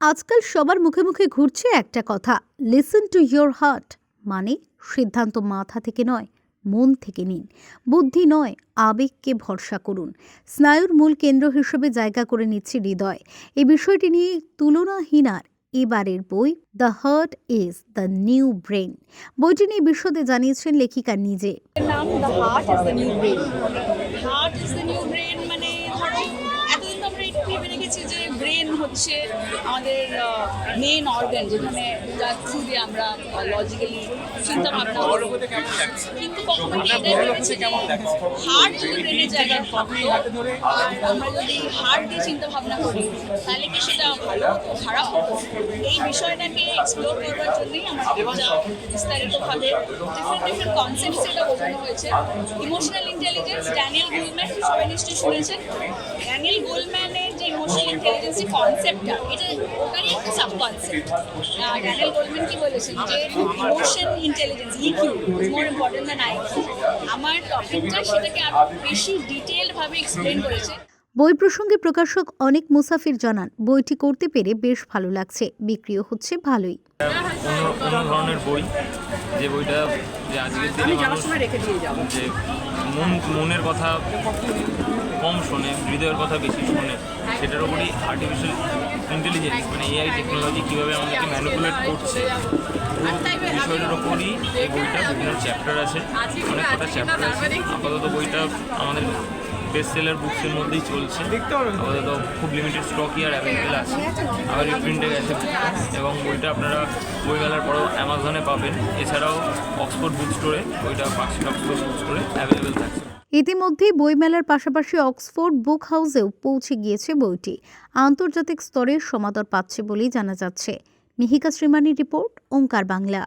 আজকাল সবার মুখে মুখে ঘুরছে একটা কথা লিসন টু ইয়োর হার্ট মানে সিদ্ধান্ত মাথা থেকে নয় মন থেকে নিন। বুদ্ধি নয় আবেগকে ভরসা করুন। স্নায়ুর মূল কেন্দ্র হিসেবে জায়গা করে নিচ্ছে হৃদয়। এই বিষয়টি নিয়ে তুলনাহীনার এবারের বই the heart is the new brain বইটি নিয়ে বিশদে জানিয়েছেন লেখিকা নিজে। নাম the heart is the new brain heart is the new brain মানে ধরো এতদিন তো আমরা এটা ভেবে রেখেছি যে ব্রেন হচ্ছে আমাদের মেন অর্গান যেখানে যার থ্রু দিয়ে আমরা লজিক্যালি চিন্তা ভাবনা কিন্তু কখনো হার্ট যদি ব্রেনের জায়গায় থাকতো আর আমরা যদি হার্ট দিয়ে চিন্তা ভাবনা করি তাহলে কি সেটা ভালো হতো খারাপ হতো? এই বিষয়টাকে এক্সপ্লোর করবার জন্যই আমার বিস্তারিতভাবে ডিফারেন্ট ডিফারেন্ট কনসেপ্টস এটা বোঝানো হয়েছে। ইমোশনাল ইন্টেলিজেন্স ড্যানিয়েল গুলম্যান সবাই নিশ্চয়ই শুনেছেন। ড্যানিয়েল গুলম্যানের যে ইমোশনাল ইন্টেলিজেন্স কনসেপ্টটা এটা ওটারই একটা সাব কনসেপ্ট ড্যানিয়েল গুলম্যান কি বলেছেন যে emotion intelligence EQ is more important than IQ আমার টপিকটা সেটাকে আরও বেশি ডিটেইলড ভাবে এক্সপ্লেন করেছে। বই প্রসঙ্গে প্রকাশক অনেক মুসাফির জানান বইটি করতে পেরে বেশ ভালো লাগছে বিক্রিও হচ্ছে ভালোই। অন্য অন্য ধরনের বই যে বইটা যে আজকের দিনে মানুষ যে মন মনের কথা কম শোনে হৃদয়ের কথা বেশি শোনে সেটার উপরই আর্টিফিশিয়াল ইন্টেলিজেন্স মানে এআই টেকনোলজি কীভাবে আমাদেরকে ম্যানিপুলেট করছে বিষয়টার ওপরই এই বইটা বিভিন্ন চ্যাপ্টার আছে অনেক কটা চ্যাপ্টার আছে। আপাতত বইটা আমাদের বেস্ট সেলার বুকসের মধ্যেই চলছে। আপাতত খুব লিমিটেড স্টকই আর অ্যাভেলেবেল আছে। আবার প্রিন্টে গেছে এবং বইটা আপনারা বইমেলার পরেও অ্যামাজনে পাবেন। এছাড়াও অক্সফোর্ড বুক স্টোরে বইটা পার্কশিট অক্সফোর্ড বুক স্টোরে অ্যাভেলেবেল থাকছে ইতিমধ্যেই বইমেলার পাশাপাশি অক্সফোর্ড বুক হাউসেও পৌঁছে গিয়েছে বইটি। আন্তর্জাতিক স্তরে সমাদর পাচ্ছে বলেই জানা যাচ্ছে। মিহিকা শ্রীমানি রিপোর্ট, ওঙ্কার বাংলা।